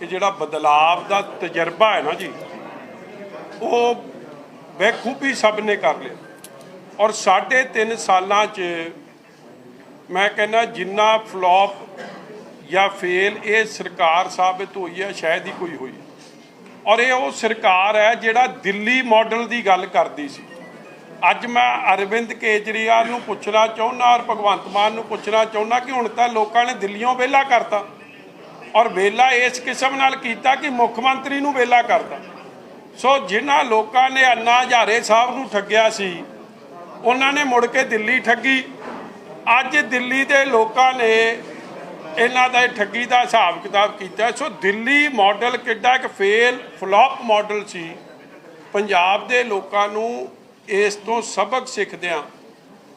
ਇਹ ਜਿਹੜਾ ਬਦਲਾਵ ਦਾ ਤਜਰਬਾ ਹੈ ਨਾ ਜੀ, ਉਹ ਬੇਖੂਬੀ ਸਭ ਨੇ ਕਰ ਲਿਆ। ਔਰ ਸਾਢੇ ਤਿੰਨ ਸਾਲਾਂ 'ਚ ਮੈਂ ਕਹਿੰਦਾ ਜਿੰਨਾ ਫਲॉप ਜਾਂ ਫੇਲ ਇਹ ਸਰਕਾਰ ਸਾਬਿਤ ਹੋਈ ਹੈ, ਸ਼ਾਇਦ ਹੀ ਕੋਈ ਹੋਈ। ਔਰ ਇਹ ਉਹ ਸਰਕਾਰ ਹੈ ਜਿਹੜਾ ਦਿੱਲੀ ਮਾਡਲ ਦੀ ਗੱਲ ਕਰਦੀ ਸੀ। ਅੱਜ ਮੈਂ ਅਰਵਿੰਦ ਕੇਜਰੀਵਾਲ ਨੂੰ ਪੁੱਛਣਾ ਚਾਹੁੰਦਾ ਔਰ ਭਗਵੰਤ ਮਾਨ ਨੂੰ ਪੁੱਛਣਾ ਚਾਹੁੰਦਾ ਕਿ ਹੁਣ ਤਾਂ ਲੋਕਾਂ ਨੇ ਦਿੱਲੀੋਂ ਵਿਹਲਾ ਕਰਤਾ। ਔਰ ਵੇਲਾ ਇਸ ਕਿਸਮ ਨਾਲ ਕੀਤਾ ਕਿ ਮੁੱਖ ਮੰਤਰੀ ਨੂੰ ਵਿਹਲਾ ਕਰਤਾ। ਸੋ ਜਿਨ੍ਹਾਂ ਲੋਕਾਂ ਨੇ ਅੰਨਾ ਹਜ਼ਾਰੇ ਸਾਹਿਬ ਨੂੰ ਠੱਗਿਆ ਸੀ, ਉਹਨਾਂ ਨੇ ਮੁੜ ਕੇ ਦਿੱਲੀ ਠੱਗੀ। ਅੱਜ ਦਿੱਲੀ ਦੇ ਲੋਕਾਂ ਨੇ ਇਹਨਾਂ ਦਾ ਠੱਗੀ ਦਾ ਹਿਸਾਬ ਕਿਤਾਬ ਕੀਤਾ। ਸੋ ਦਿੱਲੀ ਮਾਡਲ ਕਿੱਡਾ ਇੱਕ ਫੇਲ ਫਲॉप ਮਾਡਲ ਸੀ। ਪੰਜਾਬ ਦੇ ਲੋਕਾਂ ਨੂੰ ਇਸ ਤੋਂ ਸਬਕ ਸਿੱਖਦਿਆਂ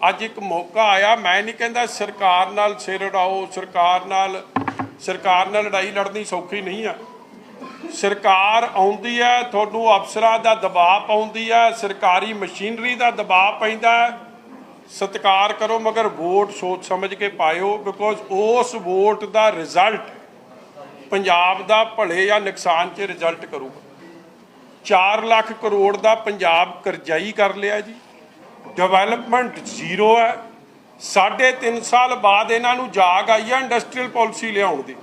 ਅੱਜ ਇੱਕ ਮੌਕਾ ਆਇਆ। ਮੈਂ ਨਹੀਂ ਕਹਿੰਦਾ ਸਰਕਾਰ ਨਾਲ ਸਿਰ ਉਡਾਓ, ਸਰਕਾਰ ਨਾਲ ਸਰਕਾਰ ਨਾਲ ਲੜਾਈ ਲੜਨੀ ਸੌਖੀ ਨਹੀਂ ਆ। ਸਰਕਾਰ ਆਉਂਦੀ ਹੈ, ਤੁਹਾਨੂੰ ਅਫਸਰਾਂ ਦਾ ਦਬਾਅ ਪਾਉਂਦੀ ਹੈ, ਸਰਕਾਰੀ ਮਸ਼ੀਨਰੀ ਦਾ ਦਬਾਅ ਪੈਂਦਾ ਹੈ। ਸਤਿਕਾਰ ਕਰੋ, ਮਗਰ ਵੋਟ ਸੋਚ ਸਮਝ ਕੇ ਪਾਇਓ ਬਿਕੋਜ਼ ਉਸ ਵੋਟ ਦਾ ਰਿਜ਼ਲਟ ਪੰਜਾਬ ਦਾ ਭਲੇ ਜਾਂ ਨੁਕਸਾਨ 'ਚ ਰਿਜ਼ਲਟ ਕਰੂਗਾ। 4 ਲੱਖ ਕਰੋੜ ਦਾ ਪੰਜਾਬ ਕਰਜ਼ਾਈ ਕਰ ਲਿਆ ਜੀ। ਡਿਵੈਲਪਮੈਂਟ ਜ਼ੀਰੋ ਹੈ। ਸਾਢੇ ਤਿੰਨ ਸਾਲ ਬਾਅਦ ਇਹਨਾਂ ਨੂੰ ਜਾਗ ਆਈ ਹੈ ਇੰਡਸਟਰੀਅਲ ਪਾਲਿਸੀ ਲਿਆਉਣ ਦੀ।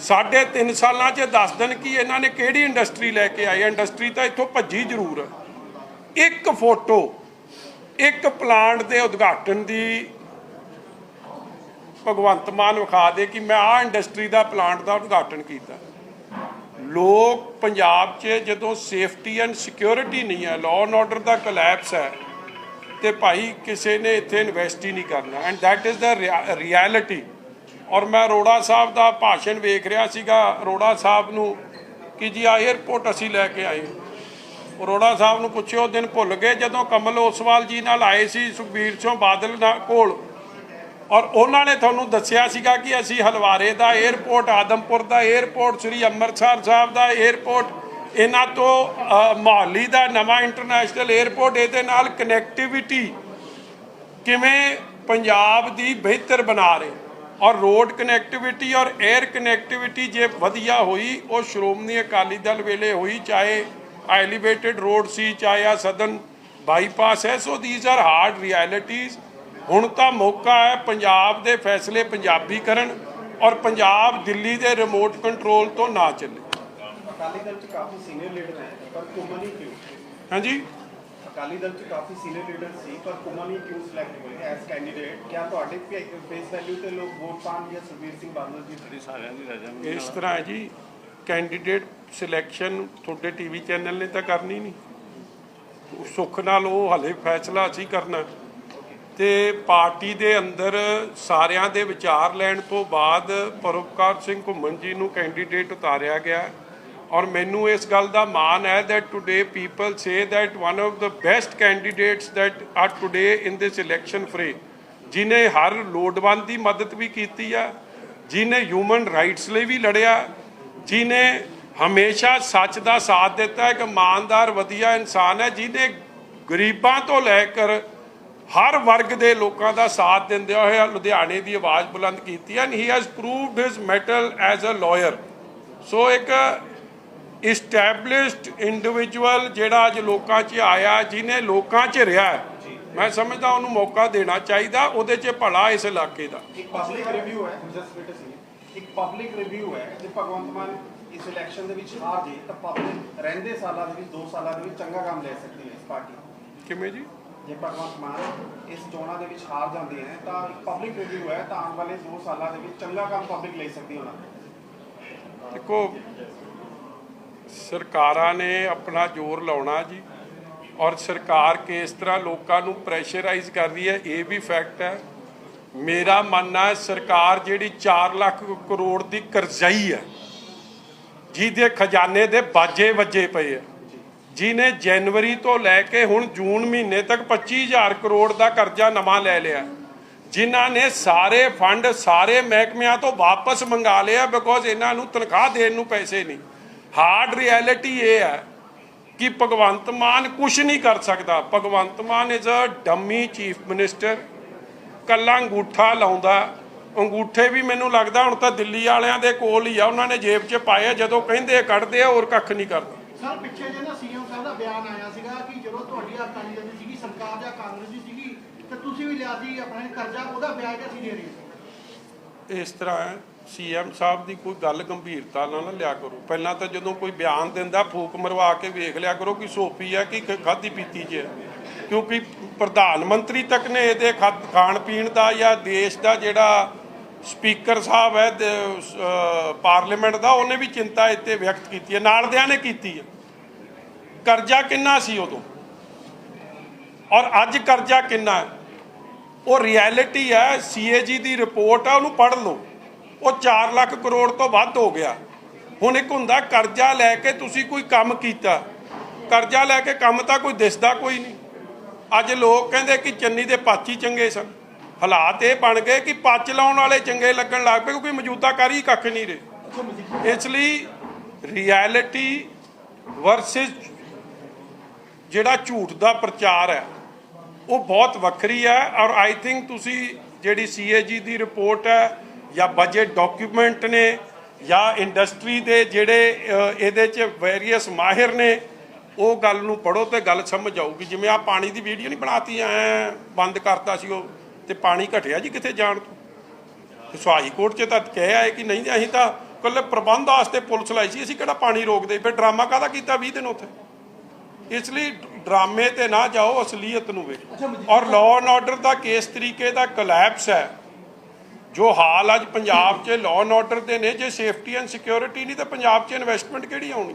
ਸਾਢੇ ਤਿੰਨ ਸਾਲਾਂ 'ਚ ਦੱਸ ਦੇਣ ਕਿ ਇਹਨਾਂ ਨੇ ਕਿਹੜੀ ਇੰਡਸਟਰੀ ਲੈ ਕੇ ਆਈ ਇੰਡਸਟਰੀ ਤਾਂ ਇੱਥੋਂ ਭੱਜੀ ਜ਼ਰੂਰ। ਹੈ ਇੱਕ ਫੋਟੋ, ਇੱਕ ਪਲਾਂਟ ਦੇ ਉਦਘਾਟਨ ਦੀ ਭਗਵੰਤ ਮਾਨ ਵਿਖਾ ਦੇ ਕਿ ਮੈਂ ਆਹ ਇੰਡਸਟਰੀ ਦਾ ਪਲਾਂਟ ਦਾ ਉਦਘਾਟਨ ਕੀਤਾ। ਲੋਕ ਪੰਜਾਬ 'ਚ ਜਦੋਂ ਸੇਫਟੀ ਐਂਡ ਸਿਕਿਉਰਿਟੀ ਨਹੀਂ ਹੈ ਲਾਅ ਐਂਡ ਆਰਡਰ ਦਾ ਕੋਲੈਪਸ ਹੈ ਤੇ ਭਾਈ ਕਿਸੇ ਨੇ ਇੱਥੇ ਇਨਵੈਸਟ ਹੀ ਨਹੀਂ ਕਰਨਾ। And that is the reality ਔਰ ਮੈਂ ਅਰੋੜਾ ਸਾਹਿਬ ਦਾ ਭਾਸ਼ਣ ਵੇਖ ਰਿਹਾ ਸੀਗਾ। ਅਰੋੜਾ ਸਾਹਿਬ ਨੂੰ ਕਿ ਜੀ ਆ 에ਅਰਪੋਰਟ ਅਸੀਂ ਲੈ ਕੇ ਆਏ। ਅਰੋੜਾ ਸਾਹਿਬ ਨੂੰ ਪੁੱਛਿਓ ਦਿਨ ਭੁੱਲ ਗਏ ਜਦੋਂ ਕਮਲ ਓਸਵਾਲ ਜੀ ਨਾਲ ਆਏ ਸੀ ਸੁਖਬੀਰ ਸਿੰਘ ਬਾਦਲ ਦਾ ਕੋਲ। ਔਰ ਉਹਨਾਂ ਨੇ ਤੁਹਾਨੂੰ ਦੱਸਿਆ ਸੀਗਾ ਕਿ ਅਸੀਂ ਹਲਵਾਰੇ ਦਾ 에ਅਰਪੋਰਟ ਆਦਮਪੁਰ ਦਾ 에ਅਰਪੋਰਟ ਸ੍ਰੀ ਅੰਮ੍ਰਿਤਸਰ ਸਾਹਿਬ ਦਾ 에ਅਰਪੋਰਟ ਇਹਨਾਂ ਤੋਂ ਮੋਹਾਲੀ ਦਾ ਨਵਾਂ ਇੰਟਰਨੈਸ਼ਨਲ 에ਅਰਪੋਰਟ ਇਹਦੇ ਨਾਲ ਕਨੈਕਟੀਵਿਟੀ ਕਿਵੇਂ ਪੰਜਾਬ ਦੀ ਬਿਹਤਰ ਬਣਾ ਰਹੇ? ਔਰ ਰੋਡ ਕਨੈਕਟੀਵਿਟੀ ਔਰ 에ਅਰ ਕਨੈਕਟੀਵਿਟੀ ਜੇ ਵਧੀਆ ਹੋਈ, ਉਹ ਸ਼੍ਰੋਮਣੀ ਅਕਾਲੀ ਦਲ ਵੇਲੇ ਹੋਈ, ਚਾਹੇ ਐਲੀਵੇਟਿਡ ਰੋਡ ਸੀ, ਚਾਹੇ ਆ ਸਦਨ ਬਾਈਪਾਸ ਹੈ so these are hard realities ਹੁਣ ਤਾਂ ਮੌਕਾ ਹੈ ਪੰਜਾਬ ਦੇ ਫੈਸਲੇ ਪੰਜਾਬੀ ਕਰਨ ਔਰ ਪੰਜਾਬ ਦਿੱਲੀ ਦੇ ਰਿਮੋਟ ਕੰਟਰੋਲ ਤੋਂ ਨਾ ਚੱਲੇ। ਅਕਾਲੀ ਦਲ ਚ ਕਾਫੀ ਸੀਨੀਅਰ ਲੀਡਰ ਹੈ ਪਰ ਘੁੰਮਣ ਹੀ ਕਿਉਂ? ਹਾਂਜੀ। ਅਕਾਲੀ ਦਲ ਚ ਕਾਫੀ ਸੀਨੀਅਰ ਲੀਡਰ ਸੀ ਪਰ ਘੁੰਮਣ ਹੀ ਕਿਉਂ ਸਿਲੈਕਟ ਹੋਏ ਐਸ ਕੈਂਡੀਡੇਟ ਕਿਆ ਤੁਹਾਡੇ ਫੇਸ ਵੈਲਿਊ ਤੇ ਲੋਕ ਵੋਟ ਪਾਣ ਜਾਂ ਸੁਖਬੀਰ ਸਿੰਘ ਬਾਦਲ ਜੀ? ਸਾਰਿਆਂ ਦੀ ਰਜਾ ਇਸ ਤਰ੍ਹਾਂ ਹੈ ਜੀ ਕੈਂਡੀਡੇਟ ਸਿਲੈਕਸ਼ਨ ਤੁਹਾਡੇ ਟੀਵੀ ਚੈਨਲ ਨੇ ਤਾਂ ਕਰਨੀ ਨਹੀਂ ਸੁੱਖ ਨਾਲ ਉਹ ਹਲੇ ਫੈਸਲਾ ਅਸੀਂ ਕਰਨਾ। ਤੇ ਪਾਰਟੀ ਦੇ ਅੰਦਰ ਸਾਰਿਆਂ ਦੇ ਵਿਚਾਰ ਲੈਣ ਤੋਂ ਬਾਅਦ ਪਰਉਪਕਾਰ ਸਿੰਘ ਘੁੰਮਣ ਜੀ ਨੂੰ ਕੈਂਡੀਡੇਟ ਉਤਾਰਿਆ ਗਿਆ। ਔਰ ਮੈਨੂੰ ਇਸ ਗੱਲ ਦਾ ਮਾਣ ਹੈ that today people say that one of the best candidates that are today in this election fray ਜਿਨੇ ਹਰ ਲੋੜਵੰਦ ਦੀ ਮਦਦ ਵੀ ਕੀਤੀ ਆ ਜਿਨੇ ਹਿਊਮਨ ਰਾਈਟਸ ਲਈ ਵੀ ਲੜਿਆ ਜਿਨੇ ਹਮੇਸ਼ਾ ਸੱਚ ਦਾ ਸਾਥ ਦਿੱਤਾ ਇੱਕ ਇਮਾਨਦਾਰ ਵਧੀਆ ਇਨਸਾਨ ਹੈ ਜਿਨੇ ਗਰੀਬਾਂ ਤੋਂ ਲੈ ਕਰ ਹਰ ਵਰਗ ਦੇ ਲੋਕਾਂ ਦਾ ਸਾਥ ਦਿੰਦਿਆਂ ਹੋਇਆ ਲੁਧਿਆਣੇ ਦੀ ਆਵਾਜ਼ ਬੁਲੰਦ ਕੀਤੀ and he has proved his mettle as a liar so ਇੱਕ ਇਸਟੈਬਲਿਸ਼ਡ ਇੰਡੀਵਿਜੂਅਲ ਜਿਹੜਾ ਅੱਜ ਲੋਕਾਂ 'ਚ ਆਇਆ ਜਿਹਨੇ ਲੋਕਾਂ 'ਚ ਰਿਹਾ ਮੈਂ ਸਮਝਦਾ ਉਹਨੂੰ ਮੌਕਾ ਦੇਣਾ ਚਾਹੀਦਾ ਉਹਦੇ 'ਚ ਭਲਾ ਇਸ ਇਲਾਕੇ ਦਾ। ਇੱਕ ਪਬਲਿਕ ਰਿਵਿਊ ਹੈ ਇੱਕ ਪਬਲਿਕ ਰਿਵਿਊ ਹੈ ਜੇ ਭਗਵੰਤ ਮਾਨ ਇਸ ਇਲੈਕਸ਼ਨ ਦੇ ਵਿੱਚ ਹਾਰ ਜੇ ਤਾਂ ਪਬਲਿਕ ਰਹਿੰਦੇ ਸਾਲਾਂ ਦੇ ਵਿੱਚ 2 ਸਾਲਾਂ ਦੇ ਵਿੱਚ ਚੰਗਾ ਕੰਮ ਲੈ ਸਕਦੀ ਹੈ ਇਸ ਪਾਰਟੀ। ਕਿਵੇਂ ਜੀ? ਜੇ ਭਗਵੰਤ ਮਾਨ ਇਸ ਚੋਣਾਂ ਦੇ ਵਿੱਚ ਹਾਰ ਜਾਂਦੇ ਹੈ ਤਾਂ ਪਬਲਿਕ ਰਿਵਿਊ ਹੈ ਤਾਂ ਆਉਣ ਵਾਲੇ 2 ਸਾਲਾਂ ਦੇ ਵਿੱਚ ਚੰਗਾ ਕੰਮ ਪਬਲਿਕ ਲੈ ਸਕਦੀ ਹੈ ਉਹਨਾਂ ਦਾ। ਦੇਖੋ ਸਰਕਾਰਾਂ ਨੇ ਆਪਣਾ ਜ਼ੋਰ ਲਾਉਣਾ ਜੀ ਔਰ ਸਰਕਾਰ ਕਿਸ ਤਰ੍ਹਾਂ ਲੋਕਾਂ ਨੂੰ ਪ੍ਰੈਸ਼ਰਾਈਜ਼ ਕਰ ਰਹੀ ਹੈ, ਇਹ ਵੀ ਫੈਕਟ ਹੈ। ਮੇਰਾ ਮੰਨਣਾ ਹੈ ਸਰਕਾਰ ਜਿਹੜੀ 4 ਲੱਖ ਕਰੋੜ ਦੀ ਕਰਜ਼ਾਈ ਹੈ, ਜਿਹਦੇ ਖਜ਼ਾਨੇ ਦੇ ਬਾਜੇ ਵੱਜੇ ਪਏ ਆ ਜਿਹਨੇ ਜਨਵਰੀ ਤੋਂ ਲੈ ਕੇ ਹੁਣ ਜੂਨ ਮਹੀਨੇ ਤੱਕ 25000 ਕਰੋੜ ਦਾ ਕਰਜ਼ਾ ਨਵਾਂ ਲੈ ਲਿਆ। ਜਿਨ੍ਹਾਂ ਨੇ ਸਾਰੇ ਫੰਡ ਸਾਰੇ ਮਹਿਕਮਿਆਂ ਤੋਂ ਵਾਪਸ ਮੰਗਾ ਲਿਆ ਬਿਕੋਜ਼ ਇਹਨਾਂ ਨੂੰ ਤਨਖਾਹ ਦੇਣ ਨੂੰ ਪੈਸੇ ਨਹੀਂ। ਹਾਰਡ ਰਿਐਲਿਟੀ ਇਹ ਹੈ ਕਿ ਭਗਵੰਤ ਮਾਨ ਕੁਝ ਨਹੀਂ ਕਰ ਸਕਦਾ। Bhagwant Mann is a dummy chief minister ਕੱਲਾ ਅੰਗੂਠਾ ਲਾਉਂਦਾ। ਅੰਗੂਠੇ ਵੀ ਮੈਨੂੰ ਲੱਗਦਾ ਹੁਣ ਤਾਂ ਦਿੱਲੀ ਵਾਲਿਆਂ ਦੇ ਕੋਲ ਹੀ ਆ। ਉਹਨਾਂ ਨੇ ਜੇਬ 'ਚ ਪਾਏ ਆ। ਜਦੋਂ ਕਹਿੰਦੇ ਕੱਢਦੇ ਆ ਹੋਰ ਕੱਖ ਨਹੀਂ ਕਰਦਾ। ਸਰ ਪਿੱਛੇ ਜੇ ਨਾ ਸੀਐਮ ਸਾਹਿਬ ਦਾ ਬਿਆਨ ਆਇਆ ਸੀਗਾ ਕਿ ਜਦੋਂ ਤੁਹਾਡੀ ਅਕਾਲੀ ਦਲ ਦੀ ਸੀਗੀ ਸਰਕਾਰ ਜਾਂ ਕਾਂਗਰਸ ਦੀ ਸੀਗੀ ਤੇ ਤੁਸੀਂ ਵੀ ਲਿਆ ਸੀ ਆਪਣੇ ਕਰਜ਼ਾ ਉਹਦਾ ਵਿਆਜ ਅਸੀਂ ਦੇ ਰਹੇ ਸੀ। ਇਸ ਤਰ੍ਹਾਂ ਸੀਐਮ ਸਾਹਿਬ ਦੀ ਕੋਈ ਗੱਲ ਗੰਭੀਰਤਾ ਨਾਲ ਨਾ ਲਿਆ ਕਰੋ। ਪਹਿਲਾਂ ਤਾਂ ਜਦੋਂ ਕੋਈ ਬਿਆਨ ਦਿੰਦਾ, ਫੂਕ ਮਰਵਾ ਕੇ ਵੇਖ ਲਿਆ ਕਰੋ ਕਿ ਸੋਫੀ ਹੈ ਕਿ ਖਾਦੀ ਪੀਤੀ 'ਚ ਹੈ। ਕਿਉਂਕਿ ਪ੍ਰਧਾਨ ਮੰਤਰੀ ਤੱਕ ਨੇ ਇਹਦੇ ਖਾ- ਖਾਣ ਪੀਣ ਦਾ ਜਾਂ ਦੇਸ਼ ਦਾ ਜਿਹੜਾ ਸਪੀਕਰ ਸਾਹਿਬ ਹੈ ਪਾਰਲੀਮੈਂਟ ਦਾ, ਉਹਨੇ ਵੀ ਚਿੰਤਾ ਇੱਥੇ ਵਿਅਕਤ ਕੀਤੀ ਹੈ। ਨਾਲਦਿਆਂ ਨੇ ਕੀਤੀ ਹੈ। ਕਰਜ਼ਾ ਕਿੰਨਾ ਸੀ ਉਦੋਂ? ਔਰ ਅੱਜ ਕਰਜ਼ਾ ਕਿੰਨਾ ਉਹ ਰਿਐਲਿਟੀ ਹੈ, ਸੀਏਜੀ ਦੀ ਰਿਪੋਰਟ ਆ ਉਹਨੂੰ ਪੜ੍ਹ ਲਓ। ਉਹ 4 ਲੱਖ ਕਰੋੜ ਤੋਂ ਵੱਧ ਹੋ ਗਿਆ। ਹੁਣ ਇੱਕ ਹੁੰਦਾ ਕਰਜ਼ਾ ਲੈ ਕੇ ਤੁਸੀਂ ਕੋਈ ਕੰਮ ਕੀਤਾ। ਕਰਜ਼ਾ ਲੈ ਕੇ ਕੰਮ ਤਾਂ ਕੋਈ ਦਿਸਦਾ ਕੋਈ ਨਹੀਂ। ਅੱਜ ਲੋਕ ਕਹਿੰਦੇ ਕਿ ਚੰਨੀ ਦੇ ਪਾਚੀ ਚੰਗੇ ਸਨ। ਹਾਲਾਤ ਇਹ ਬਣ ਗਏ ਕਿ ਪੱਚ ਲਾਉਣ ਵਾਲੇ ਚੰਗੇ ਲੱਗਣ ਲੱਗ ਪਏ ਕਿਉਂਕਿ ਮੌਜੂਦਾ ਕਰ ਹੀ ਕੱਖ ਨਹੀਂ ਰਹੇ। ਇਸ ਲਈ ਰਿਐਲਿਟੀ ਵਰਸਸ ਜਿਹੜਾ ਝੂਠ ਦਾ ਪ੍ਰਚਾਰ ਹੈ, ਉਹ ਬਹੁਤ ਵੱਖਰੀ ਹੈ ਔਰ ਆਈ ਥਿੰਕ ਤੁਸੀਂ ਜਿਹੜੀ ਸੀਏਜੀ ਦੀ ਰਿਪੋਰਟ ਹੈ ਜਾਂ ਬਜਟ ਡਾਕੂਮੈਂਟ ਨੇ ਜਾਂ ਇੰਡਸਟਰੀ ਦੇ ਜਿਹੜੇ ਇਹਦੇ ਚ ਵੇਰੀਅਸ ਮਾਹਿਰ ਨੇ ਉਹ ਗੱਲ ਨੂੰ ਪੜੋ ਤੇ ਗੱਲ ਸਮਝ ਆਊਗੀ। ਜਿਵੇਂ ਆ ਪਾਣੀ ਦੀ ਵੀਡੀਓ ਨਹੀਂ ਬਣਾਤੀ ਐ ਬੰਦ ਕਰਤਾ ਸੀ ਉਹ ਤੇ ਪਾਣੀ ਘਟਿਆ ਜੀ ਕਿੱਥੇ ਜਾਣ ਤੋਂ? ਸੁਹਾਈ ਕੋਰਟ 'ਚ ਤਾਂ ਕਿਹਾ ਹੈ ਕਿ ਨਹੀਂ ਅਸੀਂ ਤਾਂ ਕੱਲੇ ਪ੍ਰਬੰਧ ਵਾਸਤੇ ਪੁਲਿਸ ਲਾਈ ਸੀ ਅਸੀਂ ਕਿਹੜਾ ਪਾਣੀ ਰੋਕਦੇ? ਫਿਰ ਡਰਾਮਾ ਕਾਹਦਾ ਕੀਤਾ 20 ਦਿਨ ਉੱਥੇ? ਇਸ ਲਈ ਡਰਾਮੇ ਤੇ ਨਾ ਜਾਓ ਅਸਲੀਅਤ ਨੂੰ ਵੇਖੋ। ਔਰ ਲਾਅ ਐਂਡ ਆਰਡਰ ਦਾ ਕੇਸ ਤਰੀਕੇ ਦਾ ਕੋਲੈਪਸ ਹੈ। ਜੋ ਹਾਲ ਅੱਜ ਪੰਜਾਬ 'ਚ ਲਾਅ ਐਂਡ ਆਰਡਰ ਦੇ ਨੇ, ਜੇ ਸੇਫਟੀ ਐਂਡ ਸਿਕਿਉਰਿਟੀ ਨਹੀਂ, ਤਾਂ ਪੰਜਾਬ 'ਚ ਇਨਵੈਸਟਮੈਂਟ ਕਿਹੜੀ ਆਉਣੀ?